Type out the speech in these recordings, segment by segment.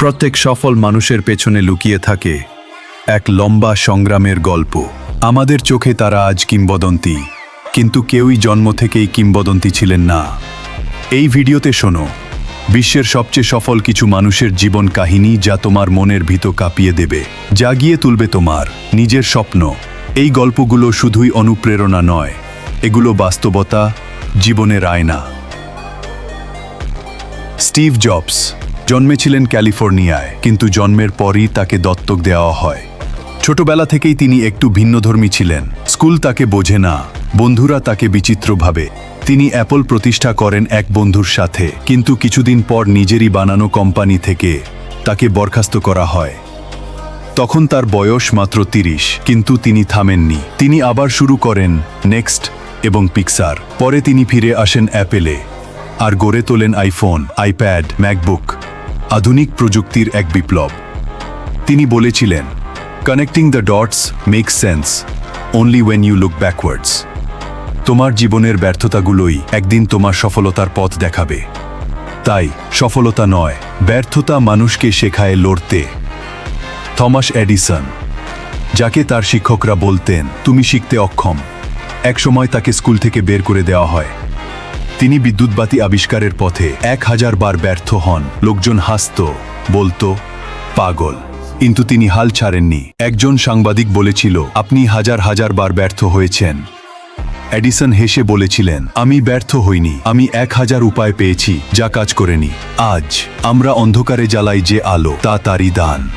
প্রত্যেক সফল মানুষের পেছনে লুকিয়ে থাকে এক লম্বা সংগ্রামের গল্প। আমাদের চোখে তারা আজ কিংবদন্তি, কিন্তু কেউই জন্ম থেকেই কিংবদন্তি ছিলেন না। এই ভিডিওতে শোনো, বিশ্বের সবচেয়ে সফল কিছু মানুষের জীবন কাহিনী যা তোমার মনের ভিত কাঁপিয়ে দেবে, জাগিয়ে তুলবে তোমার, নিজের স্বপ্ন। এই গল্পগুলো শুধুই অনুপ্রেরণা নয়, এগুলো বাস্তবতা, জীবনের আয়না। স্টিভ জবস জন্মেছিলেন ক্যালিফোর্নিয়ায়, কিন্তু জন্মের পরই তাকে দত্তক দেওয়া হয়। ছোটবেলা থেকেই তিনি একটু ভিন্নধর্মী ছিলেন। স্কুল তাকে বোঝে না, বন্ধুরা তাকে বিচিত্রভাবে তিনি অ্যাপল প্রতিষ্ঠা করেন এক বন্ধুর সাথে, কিন্তু কিছুদিন পর নিজেরই বানানো কোম্পানি থেকে তাকে বরখাস্ত করা হয়। তখন তার বয়স মাত্র তিরিশ, কিন্তু তিনি থামেননি। তিনি আবার শুরু করেন নেক্সট এবং পিক্সার। পরে তিনি ফিরে আসেন অ্যাপেলে, আর গড়ে তোলেন আইফোন, আইপ্যাড, ম্যাকবুক। আধুনিক প্রযুক্তির এক বিপ্লব। তিনি বলেছিলেন connecting the dots make sense only when you look backwards তোমার জীবনের ব্যর্থতাগুলোই একদিন তোমার সফলতার পথ দেখাবে। তাই সফলতা নয়, ব্যর্থতা মানুষকে শেখায় লড়তে। থমাস এডিসন, যাকে তার শিক্ষকরা বলতেন, তুমি শিখতে অক্ষম। একসময় তাকে স্কুল থেকে বের করে দেওয়া হয়। তিনি বিদ্যুৎবাতি আবিষ্কারের পথে এক হাজার বার ব্যর্থ হন। লোকজন হাসত, বলতো, পাগল। কিন্তু তিনি হাল ছাড়েননি। একজন সাংবাদিক বলেছিল, আপনি হাজার হাজার বার ব্যর্থ হয়েছেন। এডিসন হেসে বলেছিলেন, আমি ব্যর্থ হইনি। আমি এক হাজার উপায় পেয়েছি, যা কাজ করেনি। আজ আমরা অন্ধকারে জ্বালাই যে আলো, তা তারই দান।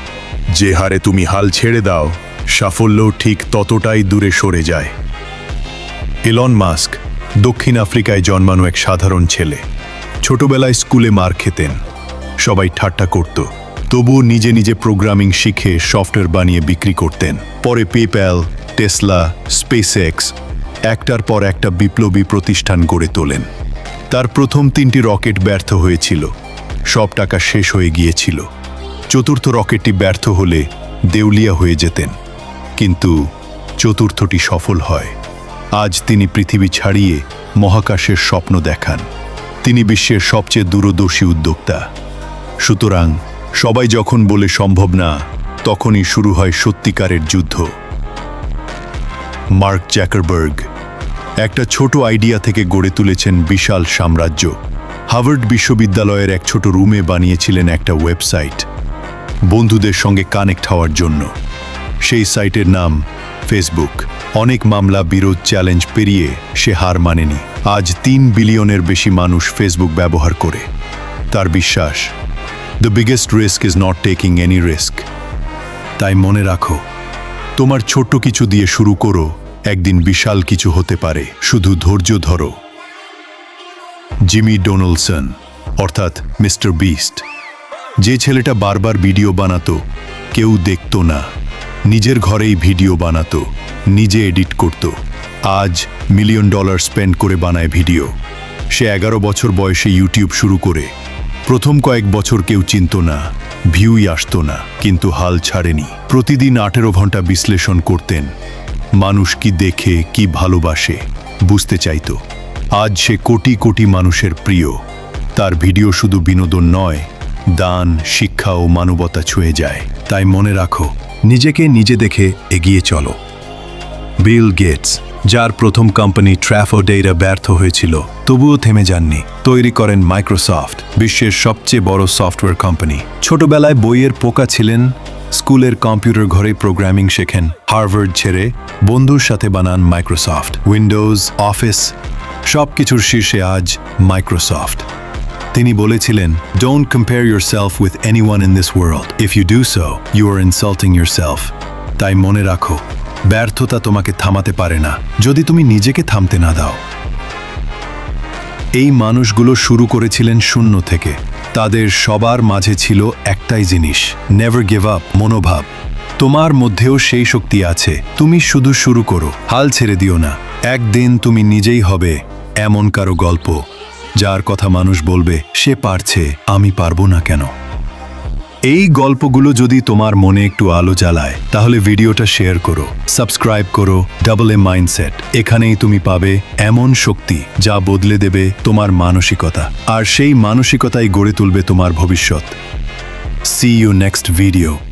যে হারে তুমি হাল ছেড়ে দাও সাফল্য ঠিক ততটাই দূরে সরে যায়। এলন মাস্ক দক্ষিণ আফ্রিকায় জন্মানো এক সাধারণ ছেলে। ছোটবেলায় স্কুলে মার খেতেন। সবাই ঠাট্টা করত। তবুও নিজে নিজে প্রোগ্রামিং শিখে সফটওয়্যার বানিয়ে বিক্রি করতেন। পরে পেপ্যাল, টেসলা, স্পেসএক্স, একটার পর একটা বিপ্লবী প্রতিষ্ঠান গড়ে তোলেন। তার প্রথম তিনটি রকেট ব্যর্থ হয়েছিল। সব টাকা শেষ হয়ে গিয়েছিল। চতুর্থ রকেটটি ব্যর্থ হলে দেউলিয়া হয়ে যেতেন। কিন্তু চতুর্থটি সফল হয়। আজ তিনি পৃথিবী ছাড়িয়ে মহাকাশের স্বপ্ন দেখান। তিনি বিশ্বের সবচেয়ে দূরদর্শী উদ্যোক্তা। সুতরাং সবাই যখন বলে সম্ভব না, তখনই শুরু হয় সত্যিকারের যুদ্ধ। মার্ক জ্যাকারবার্গ একটা ছোট আইডিয়া থেকে গড়ে তুলেছেন বিশাল সাম্রাজ্য। হার্ভার্ড বিশ্ববিদ্যালয়ের এক ছোট রুমে বানিয়েছিলেন একটা ওয়েবসাইট। বন্ধুদের সঙ্গে কানেক্ট হওয়ার জন্য। সেই সাইটের নাম ফেসবুক অনেক মামলা বিরোধ চ্যালেঞ্জ পেরিয়ে সে হার মানেনি। আজ তিন বিলিয়নের বেশি মানুষ ফেসবুক ব্যবহার করে। তার বিশ্বাস the biggest risk is not taking any risk তাই মনে রাখো, তোমার ছোট্ট কিছু দিয়ে শুরু করো, একদিন বিশাল কিছু হতে পারে। শুধু ধৈর্য ধরো। জিমি ডোনাল্ডসন অর্থাৎ মিস্টার বিস্ট, যে ছেলেটা বারবার ভিডিও বানাতো, কেউ দেখতো না। নিজের ঘরেই ভিডিও বানাতো, নিজে এডিট করত। আজ মিলিয়ন ডলার স্পেন্ড করে বানায় ভিডিও। সে এগারো বছর বয়সে ইউটিউব শুরু করে। প্রথম কয়েক বছর কেউ চিনত না, ভিউই আসতো না, কিন্তু হাল ছাড়েনি। প্রতিদিন আঠেরো ঘণ্টা বিশ্লেষণ করতেন, মানুষ কি দেখে, কি ভালোবাসে, বুঝতে চাইত। আজ সে কোটি কোটি মানুষের প্রিয়। তার ভিডিও শুধু বিনোদন নয় দান, শিক্ষা ও মানবতা ছুঁয়ে যায়। তাই মনে রাখো, নিজেকে নিজে দেখে এগিয়ে চলো। বিল গেটস, যার প্রথম কোম্পানি ট্র্যাফোডেইরা ব্যর্থ হয়েছিল, তবুও থেমে যাননি। তৈরি করেন মাইক্রোসফট, বিশ্বের সবচেয়ে বড় সফটওয়্যার কোম্পানি। ছোটবেলায় বইয়ের পোকা ছিলেন, স্কুলের কম্পিউটার ঘরে প্রোগ্রামিং শেখেন, হার্ভার্ড ছেড়ে বন্ধুর সাথে বানান মাইক্রোসফট, উইন্ডোজ, অফিস সব কিছুর শীর্ষে আজ মাইক্রোসফট। তিনি বলেছিলেন don't compare yourself with anyone in this world if you do so you are insulting yourself তাই মনে রাখো, ব্যর্থতা তোমাকে থামাতে পারে না, যদি তুমি নিজেকে থামতে না দাও। এই মানুষগুলো শুরু করেছিলেন শূন্য থেকে। তাদের সবার মাঝে ছিল একটাই জিনিস নেভার গিভ আপ মনোভাব। তোমার মধ্যেও সেই শক্তি আছে, তুমি শুধু শুরু করো, হাল ছেড়ে দিও না। একদিন তুমি নিজেই হবে এমন কারও গল্প। যার কথা মানুষ বলবে, সে পারছে, আমি পারব না কেন? এই গল্পগুলো যদি তোমার মনে একটু আলো জ্বালায়, তাহলে ভিডিওটা শেয়ার করো, সাবস্ক্রাইব করো, ডাবল এ মাইন্ডসেট। এখানেই তুমি পাবে এমন শক্তি যা বদলে দেবে তোমার মানসিকতা, আর সেই মানসিকতাই গড়ে তুলবে তোমার ভবিষ্যৎ। See you next video.